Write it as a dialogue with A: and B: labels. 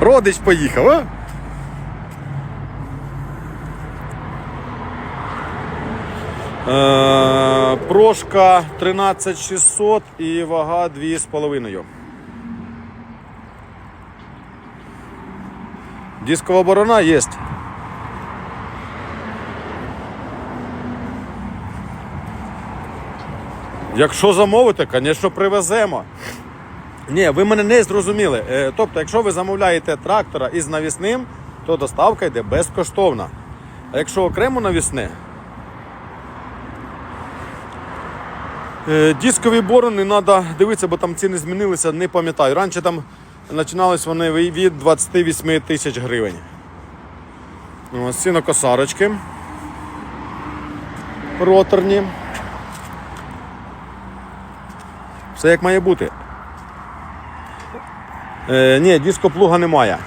A: Родич поїхав, а? Е, прошка 13600 і вага 2,5. Дискова борона є. Якщо замовите, звісно, привеземо. Ні, ви мене не зрозуміли. Е, Тобто, якщо ви замовляєте трактора із навісним, то доставка йде безкоштовна. А якщо окремо навісне, е, дискові борони треба дивитися, бо там ціни змінилися, не пам'ятаю. Раніше там починались вони від 28 тисяч гривень. Ось сінокосарочки. Роторні. Все як має бути. Е, ні, дископлуга немає.